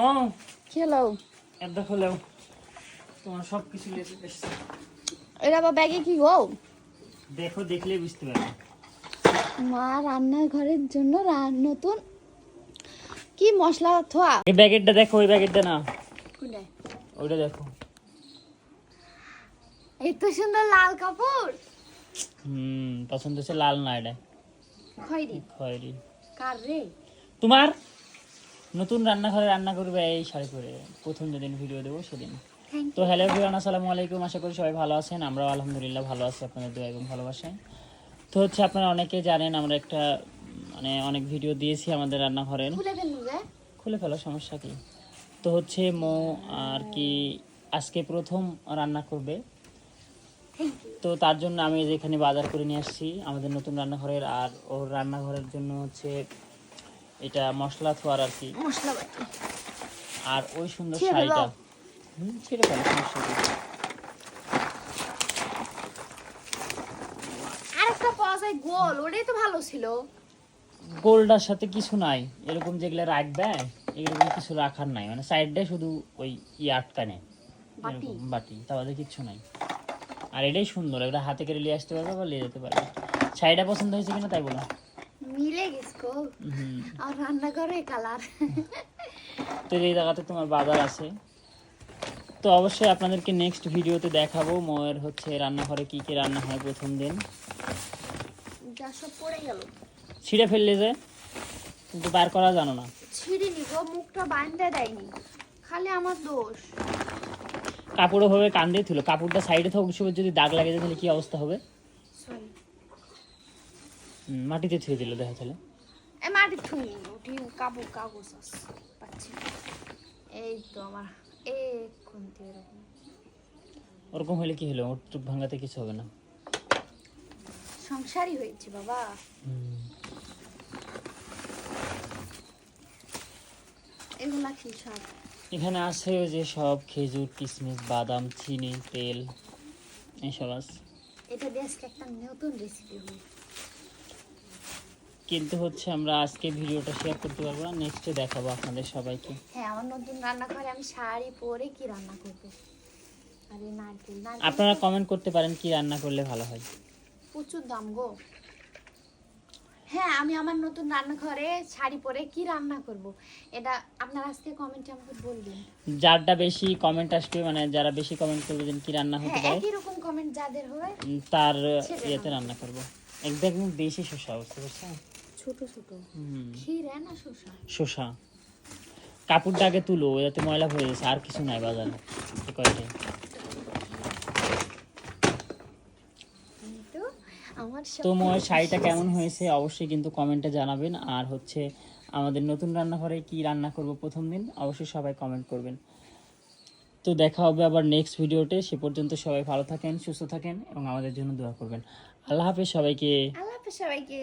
ও খেলো এর তোমার সব কিছু লেগে এরা বা ব্যাগে কি গো? দেখো দেখলে বুঝতে পারবে। মা রান্নাঘরের জন্য নতুন কি মশলা থোয়া? এই ব্যাগেটটা দেখো ওই ব্যাগেটটা না কোনটা? ওইটা দেখো। এই সুন্দর লাল কাপড়। হুম পছন্দ হচ্ছে লাল না এটা? খয়রি। খয়েরি। কার রে? তোমার? নতুন রান্নাঘরে রান্না করবে এই শাড়ি পরে। প্রথম যেদিন ভিডিও দেবো সেদিন। তো হ্যালো এভরিওয়ান আসসালামু আলাইকুম। আশা করি সবাই ভালো আছেন। আমরাও আলহামদুলিল্লাহ ভালো আছি। আপনাদের দোয়া এবং ভালোবাসায়। তো হচ্ছে আপনারা অনেকে জানেন আমরা একটা মানে অনেক ভিডিও দিয়েছি আমাদের রান্নাঘরের। খুলে ফেলো সমস্যা কি? তো হচ্ছে মো আর কি আজকে প্রথম রান্না করবে। তো তার জন্য আমি যেখানে বাজার করে নিয়ে আসছি আমাদের নতুন রান্নাঘরের আর ওর রান্নাঘরের জন্য হচ্ছে এটা মশলা থোয়ার আর কি। মশলা বাটি। আর ওই সুন্দর শাড়িটা। ছেড়ে ফেলো সমস্যা কি আরেকটা পাওয়া যায় গোল ওটাই তো ভালো ছিল। গোল্ডার সাথে কিছু নাই। এরকম যেগুলো রাখবে এরকম কিছু রাখার নাই। মানে সাইডে শুধু ওই ই আটকানে বাটি? বাটি তাহলে কিচ্ছু নাই। আর এটাই সুন্দর এটা হাতে করে নিয়ে আসতে পারবে বা নিয়ে যেতে পারবে। শাড়িটা পছন্দ হয়েছে কিনা তাই বলো। মিলে গেছে গো আর রান্নাঘরে কালার। তো এই জায়গাতে তোমার বাজার আছে। তো অবশ্যই আপনাদেরকে নেক্সট ভিডিওতে দেখাবো ময়ের হচ্ছে রান্নাঘরে কি কি রান্না হয় প্রথম দিন। যা সব পড়ে গেল। ছিঁড়ে ফেললে যে কিন্তু বার করা জানো না। ছিঁড়িনি গো মুখটা বাঁধতে দেয়নি। খালি আমার দোষ। কাপড়ও ভাবে কান দিয়ে তুলো কাপড়টা সাইডে থাকুক যদি দাগ লাগে তাহলে কি অবস্থা হবে? সরি মাটিতে ছুঁয়ে দিল দেখা তাহলে এ মাটি থুই উঠি কাবু কাগজ পাচ্ছি। এই তো আমার দিয়ে এরকম। ওরকম হলে কি হলো? ওর চুপ ভাঙাতে কিছু হবে না। সংসারই হয়েছে বাবা। এগুলা কি সব? এখানে আছে যে সব খেজুর কিশমিশ বাদাম চিনি তেল এইসব আছে। এটা দিয়ে একটা নতুন রেসিপি হবে। কিন্তু হচ্ছে আমরা আজকে ভিডিওটা শেয়ার করতে পারব না। নেক্সটে দেখাবো আপনাদের সবাইকে। হ্যাঁ আমার নতুন রান্না করে আমি শাড়ি পরে কি রান্না করব? আরে নারকেল আপনারা কমেন্ট করতে পারেন কি রান্না করলে ভালো হয়। প্রচুর দাম গো। হ্যাঁ আমি আমার নতুন রান্নাঘরে শাড়ি পরে কি রান্না করব? এটা আপনারা আজকে কমেন্টে আমাকে বলবেন। যারটা বেশি কমেন্ট আসবে মানে যারা বেশি কমেন্ট করবে যে কি রান্না হতে হ্যাঁ পারে একই রকম কমেন্ট যাদের হয় তার ইয়েতে রান্না করব। একদম বেশি শসা বুঝতে পারছেন ছোট ছোট। হুম। না শসা? শসা। কাপড়টা আগে তুলো যাতে ময়লা হয়ে গেছে আর কিছু নাই বাজারে। কয়টাই। এই তো আমার সব তো ময় শাড়িটা কেমন হয়েছে? অবশ্যই কিন্তু কমেন্টে জানাবেন। আর হচ্ছে আমাদের নতুন রান্নাঘরে কি রান্না করব প্রথম দিন অবশ্যই সবাই কমেন্ট করবেন। তো দেখা হবে আবার নেক্সট ভিডিওতে। সে পর্যন্ত সবাই ভালো থাকেন সুস্থ থাকেন এবং আমাদের জন্য দোয়া করবেন। আল্লাহ হাফেজ সবাইকে। আল্লাহ হাফেজ সবাইকে।